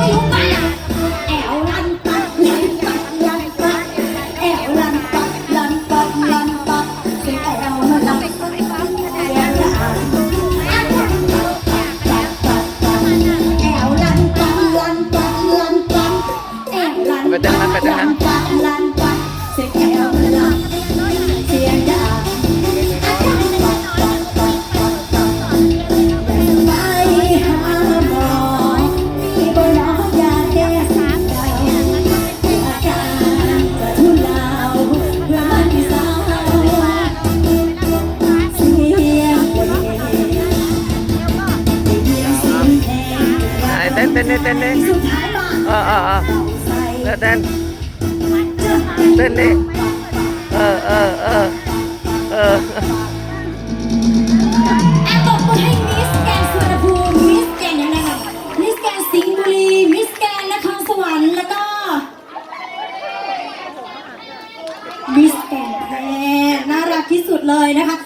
ไม่ปแอว เต้นดิสุดท้ายเออเออเออใส่เต้นเต้นเต้นดิเออเออเออเออตบมือให้มิสแกนสุวรรณภูมิมิสแกนยังไงคะมิสแกนสิงห์บุรีมิสแกนนครสวรรค์แล้วก็มิสแกนแพร่น่ารักที่สุดเลยนะคะ